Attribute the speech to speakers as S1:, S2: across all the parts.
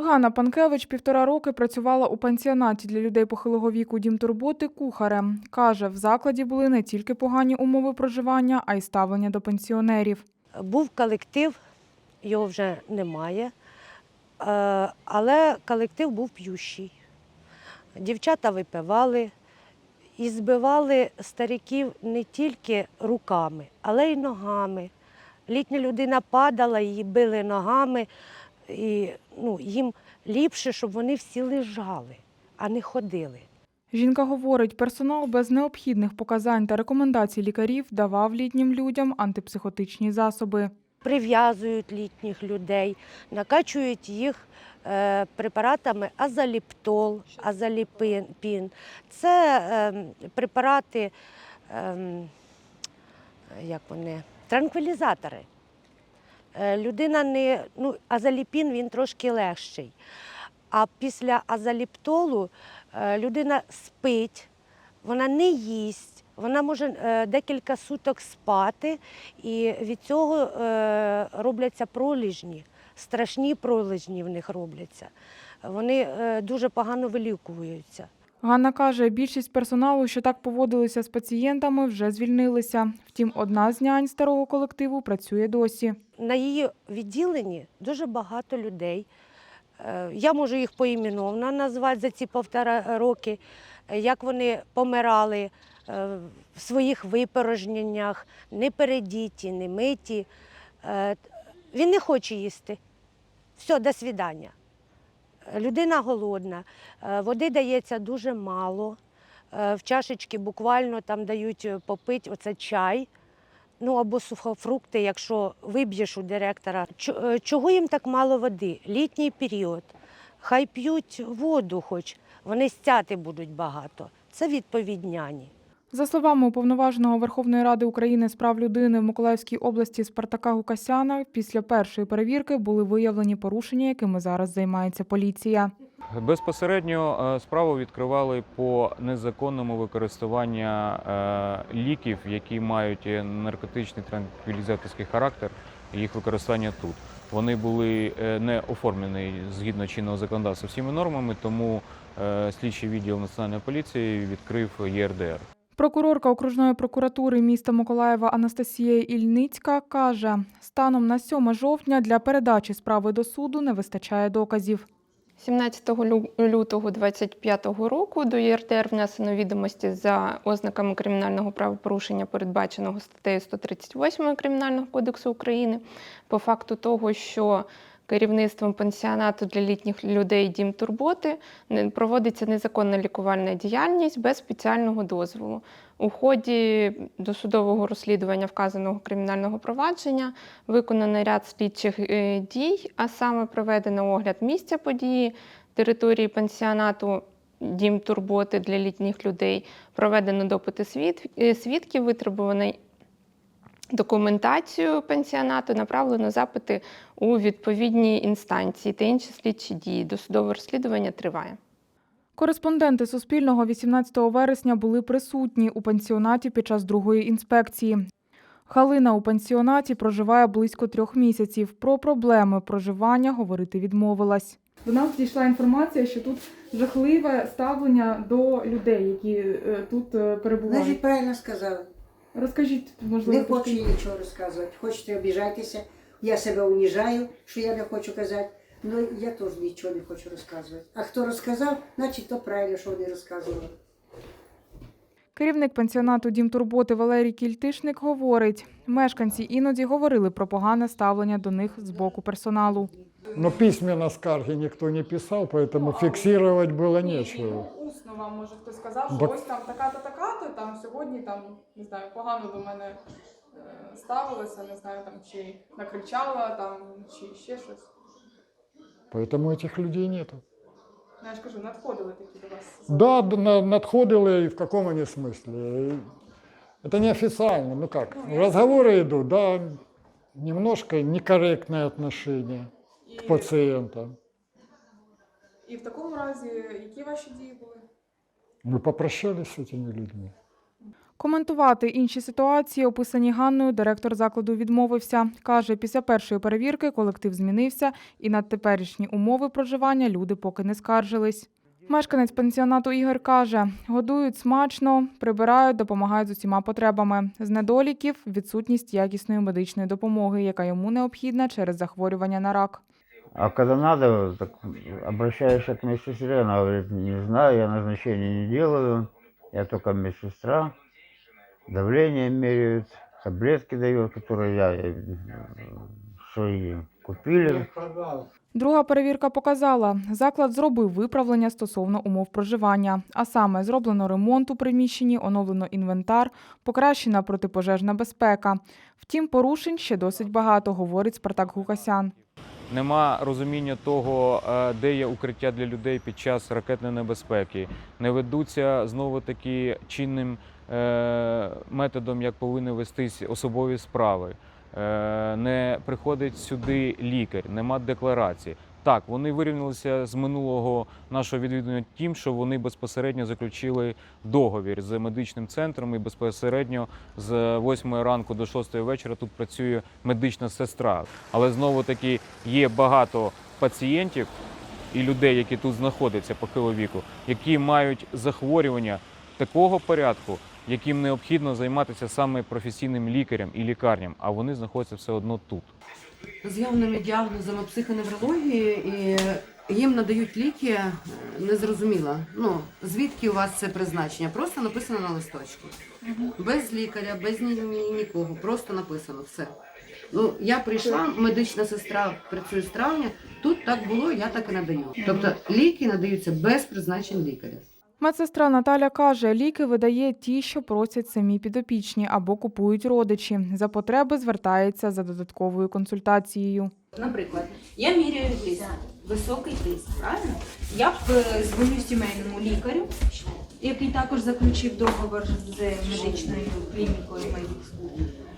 S1: Ганна Панкевич півтора роки працювала у пансіонаті для людей похилого віку дім турботи кухарем. Каже, в закладі були не тільки погані умови проживання, а й ставлення до пенсіонерів.
S2: Був колектив, його вже немає, е, але колектив був п'ющий. Дівчата випивали і збивали стариків не тільки руками, але й ногами. Літня людина падала, її били ногами, і ну, їм ліпше, щоб вони всі лежали, а не ходили.
S1: Жінка говорить, персонал без необхідних показань та рекомендацій лікарів давав літнім людям антипсихотичні засоби.
S2: прив'язують літніх людей, накачують їх е, препаратами азаліптол, азаліпін. Це е, препарати, е, як вони, транквілізатори. Е, людина не, ну, азаліпін він трошки легший. А після азаліптолу е, людина спить, вона не їсть, вона може е, декілька суток спати, і від цього робляться проліжні, страшні проліжні в них робляться. Вони дуже погано вилікуються.
S1: Ганна каже, більшість персоналу, що так поводилися з пацієнтами, вже звільнилися. Втім, одна з нянь старого колективу працює досі.
S2: На її відділенні дуже багато людей. Е, Я можу їх поіменовно назвати за ці півтора роки, як вони помирали е, в своїх випорожненнях, не передіті, не миті. Е, Він не хоче їсти. Все, до свідання. Людина голодна, е, води дається дуже мало. Е, В чашечки буквально там дають е, попити оце чай. Ну або сухофрукти, якщо виб'єш у директора. Чого їм так мало води? Літній період. Хай п'ють воду, хоч вони стяти будуть багато. Це відповідь няні.
S1: За словами уповноваженого Верховної Ради України з прав людини в Миколаївській області Спартака Гукасяна, після першої перевірки були виявлені порушення, якими зараз займається поліція.
S3: Безпосередньо е, справу відкривали по незаконному використанню е, ліків, які мають е, наркотичний транквілізаторський характер, їх використання тут. Вони були не оформлені згідно чинного законодавства всіми нормами, тому слідчий відділ національної поліції відкрив ЄРДР.
S1: Прокурорка окружної прокуратури міста Миколаєва Анастасія Ільницька каже, станом на 7 жовтня для передачі справи до суду не вистачає доказів.
S4: 17 лю- лютого 2025 року до ЄРДР внесено відомості за ознаками кримінального правопорушення, передбаченого статтею 138 Кримінального кодексу України, по факту того, що керівництвом пансіонату для літніх людей дім турботи проводиться незаконна лікувальна діяльність без спеціального дозволу. У ході досудового розслідування вказаного кримінального провадження виконано ряд слідчих е, дій, а саме проведено огляд місця події, території пансіонату, дім турботи для літніх людей, проведено допити е, свідків, витребувано документацію пансіонату, направлено запити у відповідні інстанції та інші слідчі дії. Досудове розслідування триває.
S1: Кореспонденти Суспільного 18 вересня були присутні у пансіонаті під час другої інспекції. Халина у пансіонаті проживає близько трьох місяців. Про проблеми проживання говорити відмовилась. До нас дійшла інформація, що тут жахливе ставлення до людей, які е, тут перебувають.
S5: Значить, правильно сказали.
S1: Розкажіть, можливо,
S5: Не хочу
S1: трошки.
S5: я нічого розказувати. Хочете обіжайтеся, я себе уніжаю, що я не хочу казати. Ну я теж нічого не хочу розказувати. А хто розказав, значить то правильно, що вони розказували.
S1: Керівник пансіонату Дім турботи Валерій Кільтишник говорить, мешканці іноді говорили про погане ставлення до них з боку персоналу.
S6: Но письменно скарги никто не писал, поэтому фиксировать было нечего
S1: усно вам може хтось сказав,
S6: що Бак-
S1: ось там така-то, така-то, там сьогодні там не знаю, погано до мене е, ставилися, не знаю, там чи накричала, там чи ще щось.
S6: Поэтому этих людей нету.
S1: Ну, я ж кажу, надходили такі до вас.
S6: Да, д- на- надходили и в каком они смысле? Это неофициально, ну как, разговоры идут, да, немножко некорректное отношение к пациентам.
S1: і в такому разі, які ваші дії були?
S6: Мы попрощались с этими людьми.
S1: Коментувати інші ситуації, описані Ганною, директор закладу відмовився. Каже, після першої перевірки колектив змінився, і на теперішні умови проживання люди поки не скаржились. Мешканець пансіонату Ігор каже, годують смачно, прибирають, допомагають з усіма потребами. З недоліків – відсутність якісної медичної допомоги, яка йому необхідна через захворювання на рак.
S7: А когда надо, так обращаешься к медсестре, она говорит, не знаю, я назначения не делаю, я только медсестра, давление меряют, таблетки дает, которые я э, свои купили.
S1: Друга перевірка показала, заклад зробив виправлення стосовно умов проживання, а саме зроблено ремонт у приміщенні, оновлено інвентар, покращена протипожежна безпека. Втім, порушень ще досить багато, говорить Спартак Гукасян.
S3: Нема розуміння того, е, де є укриття для людей під час ракетної небезпеки. Не ведуться знову таки чинним е, методом, як повинні вестись особові справи. Е, Не приходить сюди лікар, нема декларації. Так, вони вирівнялися з минулого нашого відвідування тим, що вони безпосередньо заключили договір з медичним центром і безпосередньо з 8 ранку до 6 вечора тут працює медична сестра. Але знову таки є багато пацієнтів і людей, які тут знаходяться похилого віку, які мають захворювання такого порядку, яким необхідно займатися саме професійним лікарем і лікарням, а вони знаходяться все одно тут.
S8: З явними діагнозами психоневрології і їм надають ліки е, незрозуміло. Ну звідки у вас це призначення? Просто написано на листочку. Без лікаря, без ні, ні, нікого. Просто написано все. Ну, я прийшла, медична сестра працює з травня. Тут так було, я так і надаю. Тобто ліки надаються без призначень лікаря.
S1: Медсестра Наталя каже, ліки видає ті, що просять самі підопічні або купують родичі. За потреби звертається за додатковою консультацією.
S9: Наприклад, я міряю тиск, високий тиск, правильно? Я е, дзвоню сімейному лікарю, який також заключив договор з медичною клінікою.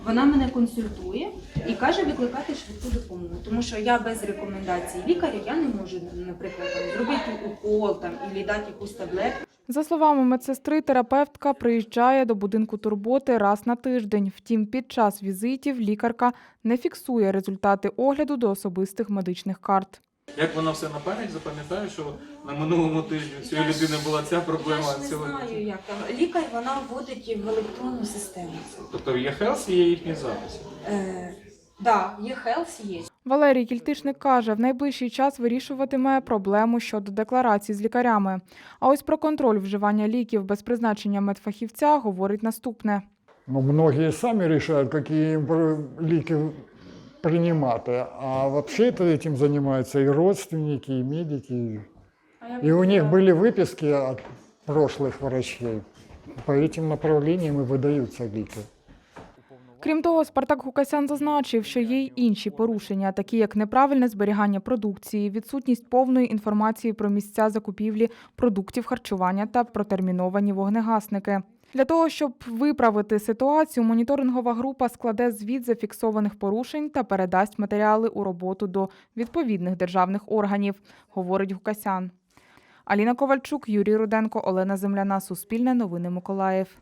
S9: Вона мене консультує і каже викликати швидку допомогу, тому що я без рекомендації лікаря я не можу, наприклад, зробити укол там і дати якусь таблетку.
S1: За словами медсестри, терапевтка приїжджає до будинку турботи раз на тиждень. Втім, під час візитів лікарка не фіксує результати огляду до особистих медичних карт.
S10: Як вона все наперед запам'ятає, що на минулому тижні у цієї людини була ця проблема,
S9: я ж не
S10: сьогодні.
S9: знаю, як там. Лікар вона вводить в електронну систему.
S10: Тобто є і є їхні записи.
S9: Е, да, є Health, є.
S1: Валерій Кільтишник каже, в найближчий час вирішуватиме проблему щодо декларацій з лікарями. А ось про контроль вживання ліків без призначення медфахівця говорить наступне.
S6: Ну, многие сами решают, какие им про- лики принимать. А вообще-то этим занимаются и родственники, и медики. И у них были выписки от прошлых врачей. По этим направлениям и выдаются лики.
S1: Крім того, Спартак Гукасян зазначив, що є й інші порушення, такі як неправильне зберігання продукції, відсутність повної інформації про місця закупівлі продуктів харчування та протерміновані вогнегасники. Для того, щоб виправити ситуацію, моніторингова група складе звіт зафіксованих порушень та передасть матеріали у роботу до відповідних державних органів, говорить Гукасян. Аліна Ковальчук, Юрій Руденко, Олена Земляна, Суспільне новини Миколаїв.